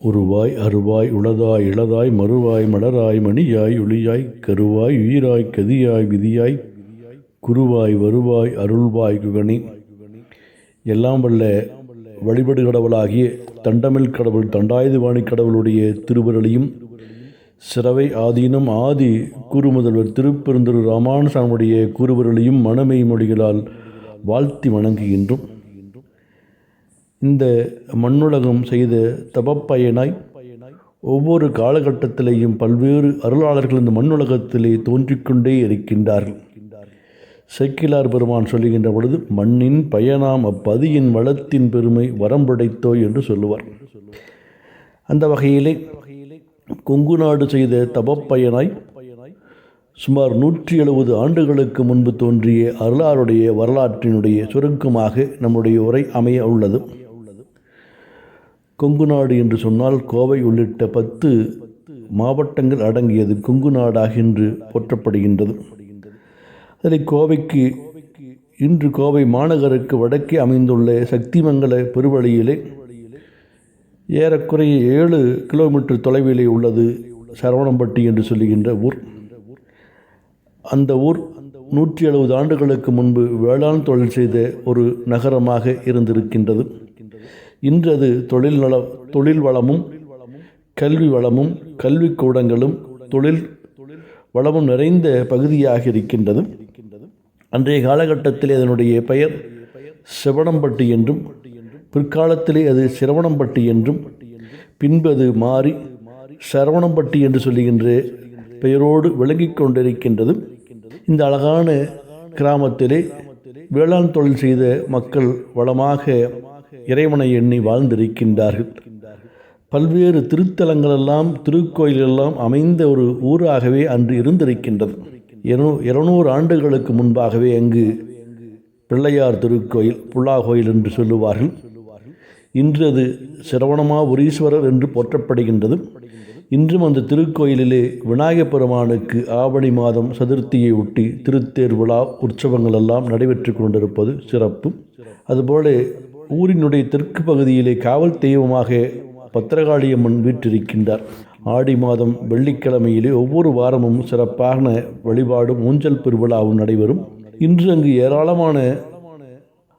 உருவாய் அருவாய் உளதாய் இளதாய் மறுவாய் மலராய் மணியாய் ஒளியாய் கருவாய் உயிராய் கதியாய் விதியாய் குருவாய் வருவாய் அருள்வாய் குகணி எல்லாம் வல்ல வழிபடு கடவுளாகிய தண்டமிழ் கடவுள் தண்டாயுதவாணி கடவுளுடைய திருவருளையும் சிறவை ஆதீனம் ஆதி கூறுமுதல்வர் திருப்பெருந்தூர் ராமானுசாமியுடைய கூறுவருளையும் மனமை மொழிகளால் வாழ்த்தி வணங்குகின்றோம். இந்த மண்ணுலகம் செய்த தபப்பயனாய் ஒவ்வொரு காலகட்டத்திலேயும் பல்வேறு அருளாளர்கள் இந்த மண்ணுலகத்திலே தோன்றிக்கொண்டே இருக்கின்றார்கள். செக்கிலார் பெருமான் சொல்லுகின்ற பொழுது மண்ணின் பயனாம் அப்பதியின் வளத்தின் பெருமை வரம்படைத்தோ என்று சொல்லுவார். அந்த வகையிலே கொங்கு நாடு செய்த தபப்பயனாய் சுமார் நூற்றி எழுபது ஆண்டுகளுக்கு முன்பு தோன்றிய அருளாருடைய வரலாற்றினுடைய சுருக்கமாக நம்முடைய உரை அமைய உள்ளது. கொங்கு நாடு என்று சொன்னால் கோவை உள்ளிட்ட பத்து மாவட்டங்கள் அடங்கியது கொங்கு நாடாக இன்று போற்றப்படுகின்றது. அதில் கோவைக்கு இன்று கோவை மாநகருக்கு வடக்கே அமைந்துள்ள சக்திமங்கல பெருவழியிலே ஏறக்குறைய ஏழு கிலோமீட்டர் தொலைவிலே உள்ளது சரவணம்பட்டி என்று சொல்லுகின்ற ஊர். அந்த ஊர் நூற்றி எழுபது ஆண்டுகளுக்கு முன்பு வேளாண் தொழில் செய்த ஒரு நகரமாக இருந்திருக்கின்றது. இன்றது தொழில் நல தொழில் வளமும் கல்வி வளமும் கல்விக்கூடங்களும் தொழில் வளமும் நிறைந்த பகுதியாக இருக்கின்றது. அன்றைய காலகட்டத்தில் அதனுடைய பெயர் சிவனம்பட்டி என்றும் பிற்காலத்திலே அது சிரவணம்பட்டி என்றும் பின்பு அது மாறி சரவணம்பட்டி என்று சொல்லுகின்ற பெயரோடு விளங்கிக் கொண்டிருக்கின்றது. இந்த அழகான கிராமத்திலே வேளாண் தொழில் செய்த மக்கள் வளமாக இறைவனை எண்ணி வாழ்ந்திருக்கின்றார்கள். பல்வேறு திருத்தலங்களெல்லாம் திருக்கோயிலெல்லாம் அமைந்த ஒரு ஊராகவே அன்று இருந்திருக்கின்றது. இருநூறு ஆண்டுகளுக்கு முன்பாகவே அங்கு பிள்ளையார் திருக்கோயில் புல்லா கோயில் என்று சொல்லுவார்கள். இன்று அது சிரவணமாபுரீஸ்வரர் என்று போற்றப்படுகின்றது. இன்றும் அந்த திருக்கோயிலிலே விநாயகப் பெருமானுக்கு ஆவணி மாதம் சதுர்த்தியை ஒட்டி திருத்தேர் விழா உற்சவங்கள் எல்லாம் நடைபெற்று கொண்டிருப்பது சிறப்பு. அதுபோல ஊரினுடைய தெற்கு பகுதியிலே காவல் தெய்வமாக பத்திரகாளியம்மன் வீற்றிருக்கின்றார். ஆடி மாதம் வெள்ளிக்கிழமையிலே ஒவ்வொரு வாரமும் சிறப்பான வழிபாடும் ஊஞ்சல் பெருவிழாவும் நடைபெறும். இன்று அங்கு ஏராளமான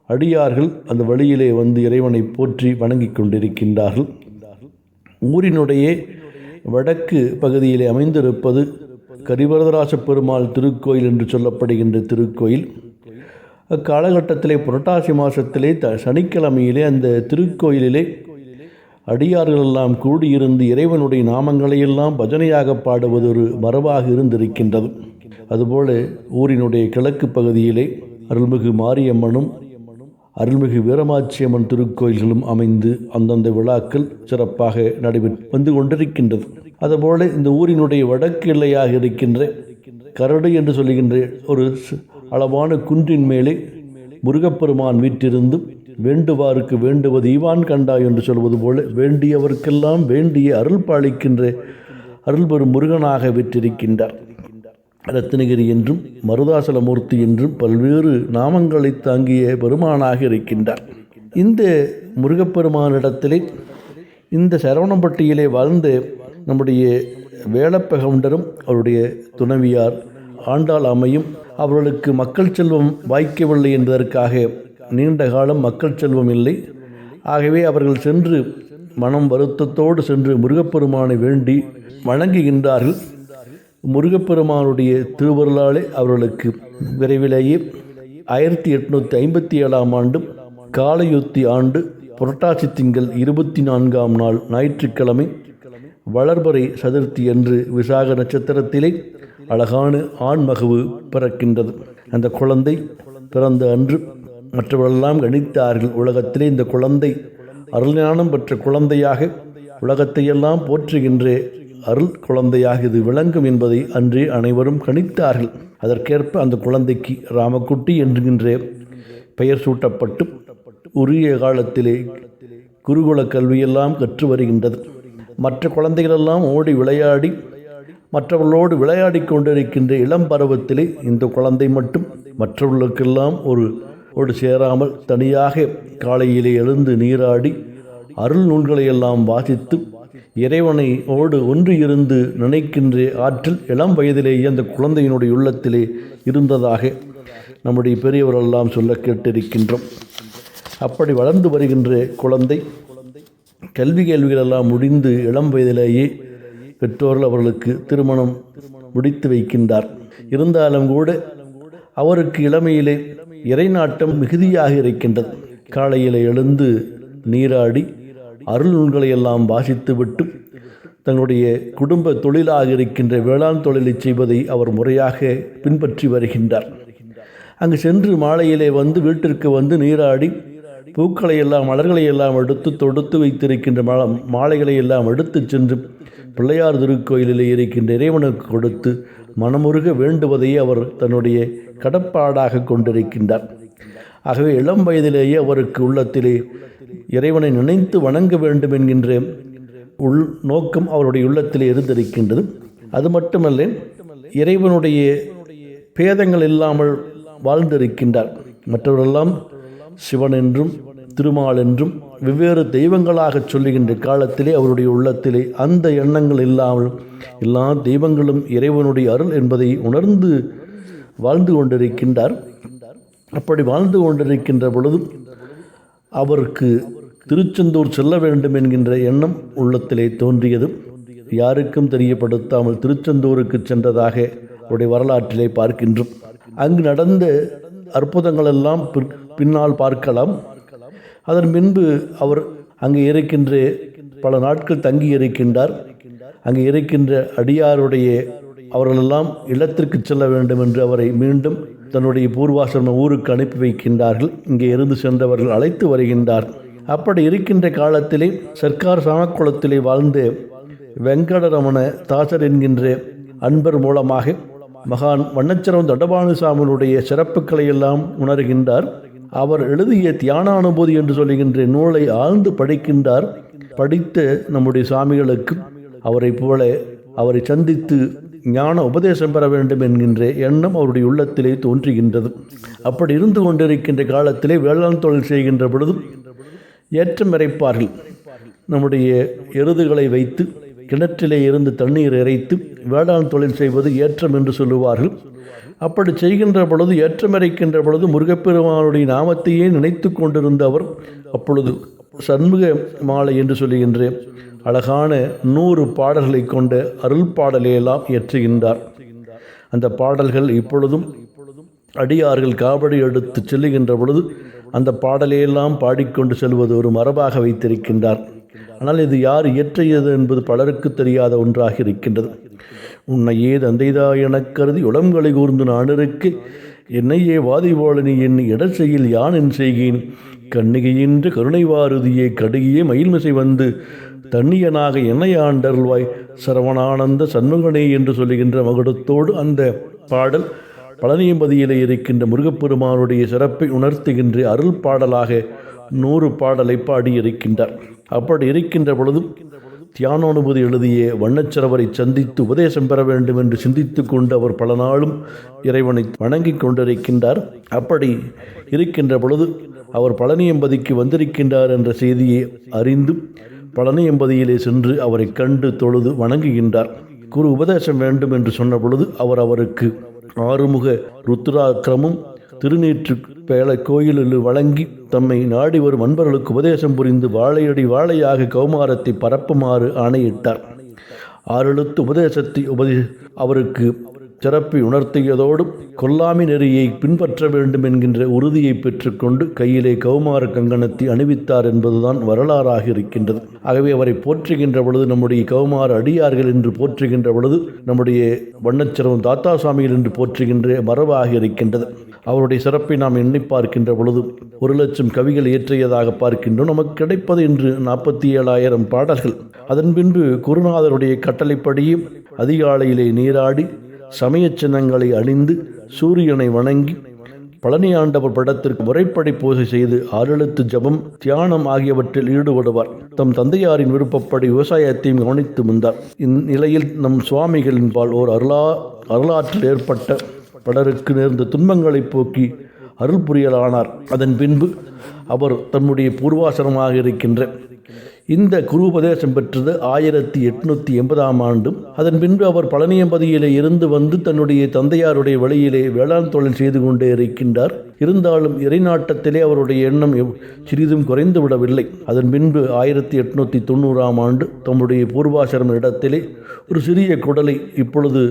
அடியார்கள் அந்த வழியிலே வந்து இறைவனை போற்றி வணங்கிக் கொண்டிருக்கின்றார்கள். ஊரினுடைய வடக்கு பகுதியிலே அமைந்திருப்பது கரிவரதராச பெருமாள் திருக்கோயில் என்று சொல்லப்படுகின்ற திருக்கோயில். அக்காலகட்டத்திலே புரட்டாசி மாதத்திலே த சனிக்கிழமையிலே அந்த திருக்கோயிலிலே அடியார்கள் எல்லாம் கூடியிருந்து இறைவனுடைய நாமங்களையெல்லாம் பஜனையாக பாடுவது ஒரு மரபாக இருந்திருக்கின்றது. அதுபோல ஊரினுடைய கிழக்கு பகுதியிலே அருள்மிகு மாரியம்மனும் அருள்மிகு வீரமாச்சியம்மன் திருக்கோயில்களும் அமைந்து அந்தந்த விழாக்கள் சிறப்பாக நடைபெற்று வந்து கொண்டிருக்கின்றது. அதுபோல இந்த ஊரினுடைய வடக்கு எல்லையாக இருக்கின்ற கரடு என்று சொல்லுகின்ற ஒரு அளவான குன்றின் மேலே முருகப்பெருமான் வீற்றிருந்து வேண்டுவாருக்கு வேண்டுவது ஈவான் கண்டாய் என்று சொல்வது போல வேண்டியவர்க்கெல்லாம் வேண்டிய அருள் பாலிக்கின்ற அருள் பெறும் முருகனாக விற்றிருக்கின்றார். ரத்னகிரி என்றும் மருதாசலமூர்த்தி என்றும் பல்வேறு நாமங்களை தாங்கிய பெருமானாக இருக்கின்றார். இந்த முருகப்பெருமானிடத்திலே இந்த சரவணம்பட்டியிலே வாழ்ந்த நம்முடைய வேளப்பகவுண்டரும் அவருடைய துணைவியார் ஆண்டாள் அமையும் அவர்களுக்கு மக்கள் செல்வம் வாய்க்கவில்லை என்பதற்காக நீண்ட காலம் மக்கள் செல்வம் இல்லை. ஆகவே அவர்கள் சென்று மனம் வருத்தத்தோடு சென்று முருகப்பெருமானை வேண்டி வணங்குகின்றார்கள். முருகப்பெருமானுடைய திருவருளாலே அவர்களுக்கு விரைவிலேயே ஆயிரத்தி எட்நூற்றி ஐம்பத்தி ஏழாம் ஆண்டு காலையுத்தி ஆண்டு புரட்டாசி திங்கள் இருபத்தி நான்காம் நாள் ஞாயிற்றுக்கிழமை வளர்பறை சதுர்த்தி என்று விசாக நட்சத்திரத்திலே அழகான ஆண் மகவு பிறக்கின்றது. அந்த குழந்தை பிறந்த அன்று மற்றவர்களெல்லாம் கணித்தார்கள். உலகத்திலே இந்த குழந்தை அருள்ஞானம் பெற்ற குழந்தையாக உலகத்தையெல்லாம் போற்றுகின்ற அருள் குழந்தையாக இது விளங்கும் என்பதை அன்றே அனைவரும் கணித்தார்கள். அதற்கேற்ப அந்த குழந்தைக்கு ராமக்குட்டி என்கின்ற பெயர் சூட்டப்பட்டு உரிய காலத்திலே குருகுல கல்வியெல்லாம் கற்று வருகின்றது. மற்ற குழந்தைகளெல்லாம் ஓடி விளையாடி மற்றவர்களோடு விளையாடி கொண்டிருக்கின்ற இளம் பருவத்திலே இந்த குழந்தை மட்டும் மற்றவர்களுக்கெல்லாம் ஒரு ஓடு சேராமல் தனியாக காலையிலே எழுந்து நீராடி அருள் நூல்களை எல்லாம் வாசித்து இறைவனை ஓடு ஒன்று இருந்து நினைக்கின்ற ஆற்றல் இளம் வயதிலேயே அந்த குழந்தையினுடைய உள்ளத்திலே இருந்ததாக நம்முடைய பெரியவரெல்லாம் சொல்ல கேட்டிருக்கின்றோம். அப்படி வளர்ந்து வருகின்ற குழந்தை கல்வி கேள்விகளெல்லாம் முடிந்து இளம் வயதிலேயே பெற்றோர்கள் அவர்களுக்கு திருமணம் முடித்து வைக்கின்றார். இருந்தாலும் கூட அவருக்கு இளமையிலே இறைநாட்டம் மிகுதியாக இருக்கின்றது. காலையில் எழுந்து நீராடி அருள் நூல்களை எல்லாம் வாசித்துவிட்டு தங்களுடைய குடும்ப தொழிலாக இருக்கின்ற வேளாண் தொழிலை செய்வதை அவர் முறையாக பின்பற்றி வருகின்றார். அங்கு சென்று மாலையிலே வந்து வீட்டிற்கு வந்து நீராடி பூக்களை எல்லாம் மலர்களை எல்லாம் எடுத்து தொடுத்து வைத்திருக்கின்ற மா மாலைகளை எல்லாம் எடுத்து சென்று பிள்ளையார் திருக்கோயிலில் இருக்கின்ற இறைவனுக்கு கொடுத்து மனமுருக வேண்டுவதையே அவர் தன்னுடைய கடப்பாடாக கொண்டிருக்கின்றார். ஆகவே இளம் வயதிலேயே அவருக்கு உள்ளத்திலே இறைவனை நினைத்து வணங்க வேண்டும் என்கின்ற உள் நோக்கம் அவருடைய உள்ளத்திலே இருந்திருக்கின்றது. அது மட்டுமல்ல இறைவனுடைய பேதங்கள் இல்லாமல் வாழ்ந்திருக்கின்றார். மற்றவரெல்லாம் சிவன் என்றும் திருமால் என்றும் வெவ்வேறு தெய்வங்களாக சொல்லுகின்ற காலத்திலே அவருடைய உள்ளத்திலே அந்த எண்ணங்கள் இல்லாமல் எல்லா தெய்வங்களும் இறைவனுடைய அருள் என்பதை உணர்ந்து வாழ்ந்து கொண்டிருக்கின்றார். அப்படி வாழ்ந்து கொண்டிருக்கின்ற பொழுதும் அவருக்கு திருச்செந்தூர் செல்ல வேண்டும் என்கின்ற எண்ணம் உள்ளத்திலே தோன்றியது. யாருக்கும் தெரியப்படுத்தாமல் திருச்செந்தூருக்கு சென்றதாக அவருடைய வரலாற்றிலே பார்க்கின்றோம். அங்கு நடந்த அற்புதங்களெல்லாம் எல்லாம் பின்னால் பார்க்கலாம். அதன் பின்பு அவர் அங்கே இருக்கின்ற பல நாட்கள் தங்கி இருக்கின்றார். அங்கு இருக்கின்ற அடியாருடைய அவர்களெல்லாம் இல்லத்திற்கு செல்ல வேண்டும் என்று அவரை மீண்டும் தன்னுடைய பூர்வாசிரம ஊருக்கு அனுப்பி வைக்கின்றார்கள். இங்கே இருந்து சென்றவர்கள் அழைத்து வருகின்றார். அப்படி இருக்கின்ற காலத்திலே சர்க்கார் சாமக்குளத்திலே வாழ்ந்து வெங்கடரமண தாசர் என்கின்ற அன்பர் மூலமாக மகான் வண்ணச்சரம் தண்டபானுசாமியுடைய சிறப்புகளை எல்லாம் உணர்கின்றார். அவர் எழுதிய தியானானுபூதி என்று சொல்லுகின்ற நூலை ஆழ்ந்து படிக்கின்றார். படித்த நம்முடைய சாமிகளுக்கு அவரைப் போல அவரை சந்தித்து ஞான உபதேசம் பெற வேண்டும் என்கின்ற எண்ணம் அவருடைய உள்ளத்திலே தோன்றுகின்றது. அப்படி இருந்து கொண்டிருக்கின்ற காலத்திலே வேளாண் தொழில் செய்கின்ற பொழுதும் ஏற்றம் இறைப்பார்கள். நம்முடைய எருதுகளை வைத்து கிணற்றிலே இருந்து தண்ணீர் இறைத்து வேளாண் தொழில் செய்வது ஏற்றம் என்று சொல்லுவார்கள். அப்படி செய்கின்ற பொழுது ஏற்றமிறைக்கின்ற பொழுது முருகப்பெருமானுடைய நாமத்தையே நினைத்து கொண்டிருந்த அவர் அப்பொழுது சண்முக மாலை என்று சொல்லுகின்ற அழகான நூறு பாடல்களை கொண்ட அருள் பாடலையெல்லாம் இயற்றுகின்றார். அந்த பாடல்கள் இப்பொழுதும் அடியார்கள் காவடி எடுத்து செல்லுகின்ற பொழுது அந்த பாடலையெல்லாம் பாடிக்கொண்டு செல்வது ஒரு மரபாக வைத்திருக்கின்றார். ஆனால் இது யார் இயற்றியது என்பது பலருக்கு தெரியாத ஒன்றாக இருக்கின்றது. உன்னையே தந்தைதா எனக் கருதி உடம்களை கூர்ந்து நானிருக்கு என்னையே வாதி போலனி என் இடச்செயில் யான் என் செய்கேன்? கண்ணிகையின்று கருணை வாருதியே கடுகியே மயில்மிசை வந்து தண்ணியனாக என்னை ஆண்டருள்வாய் சரவணானந்த சண்முகனே என்று சொல்லுகின்ற மகுடத்தோடு அந்த பாடல் பழனியம்பதியிலே இருக்கின்ற முருகப்பெருமானுடைய சிறப்பை உணர்த்துகின்ற அருள் பாடலாக நூறு பாடலை பாடியிருக்கின்றார். அப்படி இருக்கின்ற பொழுதும் தியானானுபூதி எழுதிய வண்ணச்சரவரை சந்தித்து உபதேசம் பெற வேண்டும் என்று சிந்தித்து கொண்டு அவர் பல நாளும் இறைவனை வணங்கி கொண்டிருக்கின்றார். அப்படி இருக்கின்ற பொழுது அவர் பழனியம்பதிக்கு வந்திருக்கின்றார் என்ற செய்தியை அறிந்து பழனியம்பதியிலே சென்று அவரை கண்டு தொழுது வணங்குகின்றார். குரு உபதேசம் வேண்டும் என்று சொன்ன பொழுது அவர் அவருக்கு ஆறுமுக ருத்ராக்கிரமும் திருநீற்று பேழ கோயிலில் வழங்கி தம்மை நாடி வரும் அன்பர்களுக்கு உபதேசம் புரிந்து வாழையடி வாழையாக கௌமாரத்தை பரப்புமாறு ஆணையிட்டார். ஆறெழுத்து உபதேசத்தை உபதே அவருக்கு சிறப்பை உணர்த்தியதோடு கொல்லாமி நெறியை பின்பற்ற வேண்டும் என்கின்ற உறுதியை பெற்றுக்கொண்டு கையிலே கௌமார கங்கணத்தை அணிவித்தார் என்பதுதான் வரலாறாக இருக்கின்றது. ஆகவே அவரை போற்றுகின்ற பொழுது நம்முடைய கௌமார அடியார்கள் என்று போற்றுகின்ற பொழுது நம்முடைய வண்ணச்சிரவம் தாத்தா சுவாமிகள் என்று போற்றுகின்ற மரபாக இருக்கின்றது. அவருடைய சிறப்பை நாம் எண்ணி பார்க்கின்ற பொழுது ஒரு லட்சம் கவிகள் இயற்றியதாக பார்க்கின்றோம். நமக்கு கிடைப்பது இன்று நாற்பத்தி ஏழாயிரம் பாடல்கள். அதன் பின்பு குருநாதருடைய கட்டளைப்படியும் அதிகாலையிலே நீராடி சமயச் சின்னங்களை அணிந்து சூரியனை வணங்கி பழனி ஆண்டவர் படத்திற்கு முறைப்படை பூஜை செய்து ஆறெழுத்து ஜபம் தியானம் ஆகியவற்றில் ஈடுபடுவார். தம் தந்தையாரின் விருப்பப்படி விவசாயத்தையும் கவனித்து வந்தார். இந்நிலையில் நம் சுவாமிகளின் பால் ஓர் அருளா வரலாற்றில் ஏற்பட்ட பலருக்கு நேர்ந்த துன்பங்களை போக்கி அருள் புரியலானார். அதன் பின்பு அவர் தம்முடைய பூர்வாசனமாக இருக்கின்ற இந்த குரு உபதேசம் பெற்றது ஆயிரத்தி எட்நூற்றி எண்பதாம் ஆண்டும். அதன் பின்பு அவர் பழனியம்பதியிலே இருந்து வந்து தன்னுடைய தந்தையாருடைய வழியிலே வேளாண் தொழில் செய்து கொண்டே இருக்கின்றார். இருந்தாலும் இறைநாட்டத்திலே அவருடைய எண்ணம் சிறிதும் குறைந்து விடவில்லை. அதன் பின்பு ஆயிரத்தி எட்நூற்றி தொண்ணூறாம் ஆண்டு தம்முடைய பூர்வாசிரம இடத்திலே ஒரு சிறிய குடலை இப்பொழுது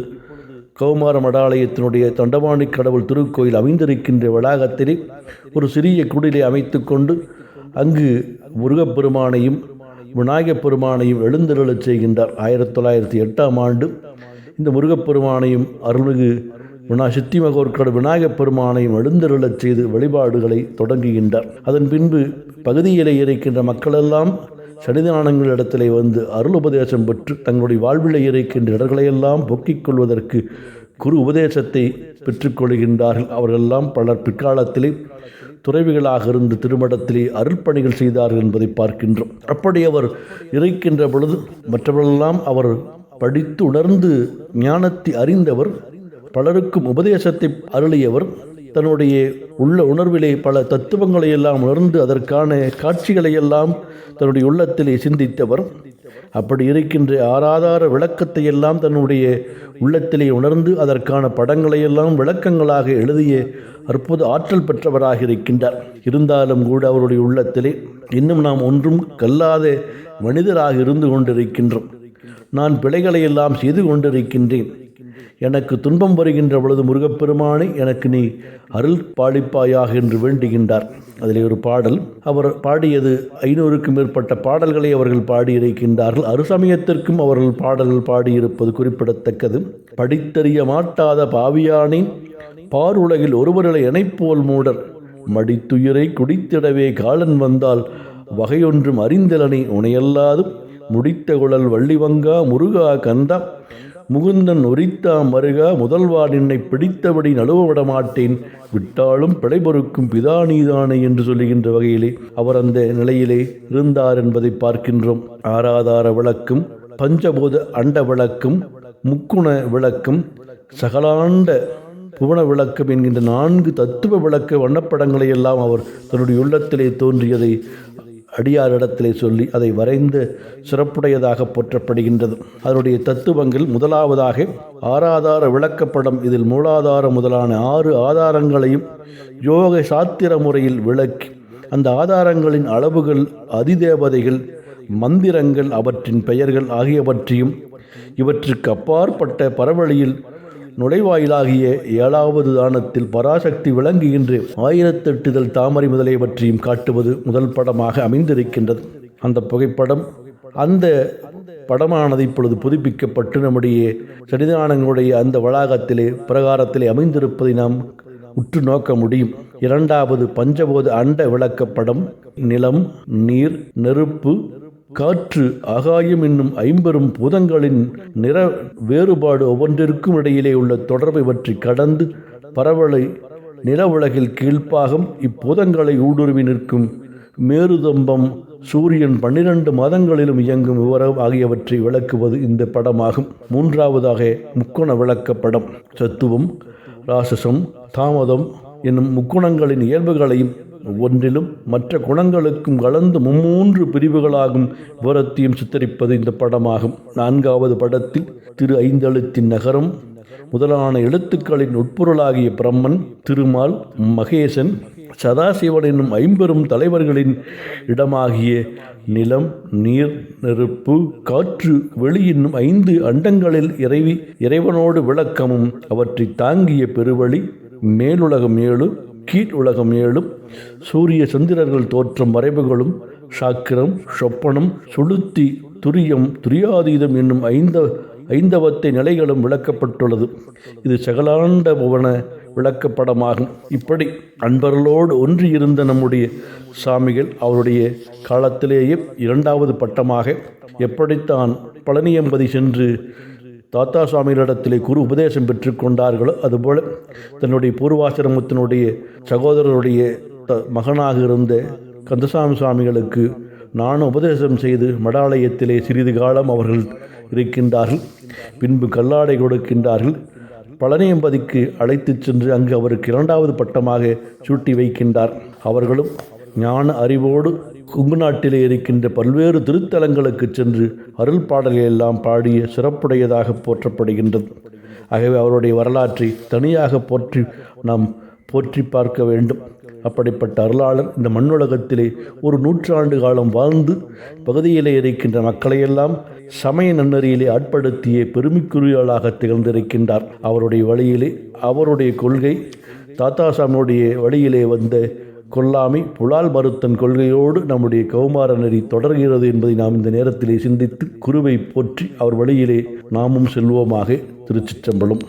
கௌமார மடாலயத்தினுடைய தண்டவாணி கடவுள் திருக்கோயில் அமைந்திருக்கின்ற வளாகத்திலே ஒரு சிறிய குடிலை அமைத்துக்கொண்டு அங்கு முருகப்பெருமானையும் விநாயகப் பெருமானையும் எழுந்தருளச் செய்கின்றார். ஆயிரத்தி தொள்ளாயிரத்தி எட்டாம் ஆண்டு இந்த முருகப்பெருமானையும் அருள்மிகு வினா சித்திமகோர்க்கட விநாயகப் பெருமானையும் எழுந்தருளச் செய்து வழிபாடுகளை தொடங்குகின்றார். அதன் பின்பு பகுதியிலே இருக்கின்ற மக்களெல்லாம் சனிதானங்கள் இடத்திலே வந்து அருள் உபதேசம் பெற்று தங்களுடைய வாழ்விலே இருக்கின்ற இடர்களையெல்லாம் பொக்கிக் கொள்வதற்கு குரு உபதேசத்தை பெற்றுக்கொள்கின்றார்கள். அவர்களெல்லாம் பலர் பிற்காலத்திலே துறவிகளாக இருந்து திருமடத்திலே அருள்பணிகள் செய்தார்கள் என்பதை பார்க்கின்றோம். அப்படி அவர் இறைக்கின்ற பொழுது மற்றவர்களெல்லாம் அவர் படித்து உணர்ந்து ஞானத்தை அறிந்தவர் பலருக்கும் உபதேசத்தை அருளியவர் தன்னுடைய உள்ள உணர்விலே பல தத்துவங்களை எல்லாம் உணர்ந்து அதற்கான காட்சிகளை எல்லாம் தன்னுடைய உள்ளத்திலே சிந்தித்தவர். அப்படி இருக்கின்ற ஆராதார விளக்கத்தை எல்லாம் தன்னுடைய உள்ளத்திலே உணர்ந்து அதற்கான படங்களை எல்லாம் விளக்கங்களாக எழுதிய அற்புத ஆற்றல் பெற்றவராக இருக்கின்றார். இருந்தாலும் கூட அவருடைய உள்ளத்திலே இன்னும் நாம் ஒன்றும் கல்லாத மனிதராக இருந்து கொண்டிருக்கின்றோம். நான் பிழைகளை எல்லாம் செய்து கொண்டிருக்கின்றேன். எனக்கு துன்பம் வருகின்ற பொழுது முருகப்பெருமானை எனக்கு நீ அருள் பாலிப்பாயாக என்று வேண்டுகின்றார். அதிலே ஒரு பாடல். அவர் பாடியது ஐநூறுக்கும் மேற்பட்ட பாடல்களை அவர்கள் பாடியிருக்கின்றார்கள் அருசமயத்திற்கும் அவர்கள் பாடல்கள் பாடியிருப்பது குறிப்பிடத்தக்கது. படித்தறிய மாட்டாத பாவியானின் பாருலகில் ஒருவர்களை எனைப்போல் மூடர். மடித்துயிரை குடித்திடவே காலன் வந்தால் வகையொன்றும் அறிந்தலனை உனையல்லாது முடித்த குழல் வள்ளிவங்கா முருகா கந்தா முகுந்தன் ஒரித்தா மருகா முதல்வா நின்னை பிடித்தபடி நழுவ விடமாட்டேன் விட்டாலும் பிழை பொறுக்கும் பிதா நீதானே என்று சொல்லுகின்ற வகையிலே அவர் அந்த நிலையிலே இருந்தார் என்பதை பார்க்கின்றோம். ஆராதார விளக்கும் பஞ்சபூத அண்ட விளக்கும் முக்குண விளக்கும் சகலாண்ட புவன விளக்கம் என்கின்ற நான்கு தத்துவ விளக்க வண்ணப்படங்களை எல்லாம் அவர் தன்னுடைய உள்ளத்திலே தோன்றியதை அடியாரிடத்திலே சொல்லி அதை வரைந்து சிறப்புடையதாக போற்றப்படுகின்றது. அதனுடைய தத்துவங்கள் முதலாவதாக ஆறாதார விளக்கப்படம் இதில் மூலாதார முதலான ஆறு ஆதாரங்களையும் யோக சாத்திர முறையில் விளக்கி அந்த ஆதாரங்களின் அளவுகள் அதிதேவதைகள் மந்திரங்கள் அவற்றின் பெயர்கள் ஆகியவற்றையும் இவற்றுக்கு அப்பாற்பட்ட பரவழியில் நுழைவாயிலாகிய ஏழாவது தானத்தில் பராசக்தி விளங்குகின்ற ஆயிரத்தெட்டுதல் தாமரை முதலியவற்றையும் காட்டுவது முதல் படமாக அமைந்திருக்கின்றது. அந்த புகைப்படம் அந்த படமானது இப்பொழுது புதுப்பிக்கப்பட்டு நம்முடைய சன்னிதானங்களுடைய அந்த வளாகத்திலே பிரகாரத்திலே அமைந்திருப்பதை நாம் உற்று நோக்க முடியும். இரண்டாவது பஞ்சபோத அண்ட விளக்கப்படம் நிலம் நீர் நெருப்பு காற்று ஆகாயம் என்னும் ஐம்பெரும் பூதங்களின் நிற வேறுபாடு ஒவ்வொன்றிற்கும் இடையிலே உள்ள தொடர்பை பற்றி கடந்து பரவலை நில உலகில் கீழ்ப்பாகம் இப்பூதங்களை ஊடுருவி நிற்கும் மேருதம்பம் சூரியன் பன்னிரண்டு மாதங்களிலும் இயங்கும் விவரம் ஆகியவற்றை விளக்குவது இந்த படமாகும். மூன்றாவதாக முக்கோண விளக்கப்படம். சத்துவம் ராசசம் தாமதம் என்னும் முக்குணங்களின் இயல்புகளையும் ஒன்றிலும் மற்ற குணங்களுக்கும் கலந்து மும்மூன்று பிரிவுகளாகும் விவரத்தையும் சித்தரிப்பது இந்த படமாகும். நான்காவது படத்தில் திரு ஐந்தெழுத்தின் நகரம் முதலான எழுத்துக்களின் உட்பொருளாகிய பிரம்மன் திருமால் மகேசன் சதாசிவன் என்னும் ஐம்பெரும் தலைவர்களின் இடமாகிய நிலம் நீர் நெருப்பு காற்று வெளி என்னும் ஐந்து அண்டங்களில் இறைவி இறைவனோடு விளக்கமும் அவற்றை தாங்கிய பெருவழி மேலுலகம் ஏழு கீழ் உலகம் ஏழும் சூரிய சந்திரர்கள் தோற்றம் மறைவுகளும் சாக்கிரம் சொப்பனம் சுளுத்தி துரியம் துரியாதீதம் என்னும் ஐந்த ஐந்தவத்தை நிலைகளும் விளக்கப்பட்டுள்ளது. இது சகலாண்ட புவன விளக்கப்படமாகும். இப்படி அன்பர்களோடு ஒன்றியிருந்த நம்முடைய சாமிகள் அவருடைய காலத்திலேயே இரண்டாவது பட்டமாக எப்படித்தான் பழனியம்பதி சென்று தாத்தா சுவாமிகளிடத்திலே குரு உபதேசம் பெற்றுக்கொண்டார்களோ அதுபோல் தன்னுடைய பூர்வாசிரமத்தினுடைய சகோதரருடைய த- மகனாக இருந்த கந்தசாமி சுவாமிகளுக்கு நானும் உபதேசம் செய்து மடாலயத்திலே சிறிது காலம் அவர்கள் இருக்கின்றார்கள். பின்பு கல்லாடை கொடுக்கின்றார்கள். பழனியம்பதிக்கு அழைத்துச் சென்று அங்கு அவருக்கு இரண்டாவது பட்டமாக சூட்டி வைக்கின்றார். அவர்களும் ஞான அறிவோடு கொங்கு நாட்டிலே இருக்கின்ற பல்வேறு திருத்தலங்களுக்கு சென்று அருள் பாடல்களை எல்லாம் பாடிய சிறப்புடையதாக போற்றப்படுகின்றது. ஆகவே அவருடைய வரலாற்றை தனியாக போற்றி நாம் போற்றி பார்க்க வேண்டும். அப்படிப்பட்ட அருளாளர் இந்த மண்ணுலகத்திலே ஒரு நூற்றாண்டு காலம் வாழ்ந்து பகுதியிலே இருக்கின்ற மக்களையெல்லாம் சமய நன்னறியிலே ஆட்படுத்திய பெருமைக்குரியாளாக திகழ்ந்திருக்கின்றார். அவருடைய வழியிலே அவருடைய கொள்கை தாத்தா சாமியுடைய வழியிலே வந்த கொல்லாமை புலால் மறுத்தன் கொள்கையோடு நம்முடைய கௌமார நெறி தொடர்கிறது என்பதை நாம் இந்த நேரத்திலே சிந்தித்து குருவை போற்றி அவர் வழியிலே நாமும் செல்வோமாக திருச்சிற்றம்பலம்.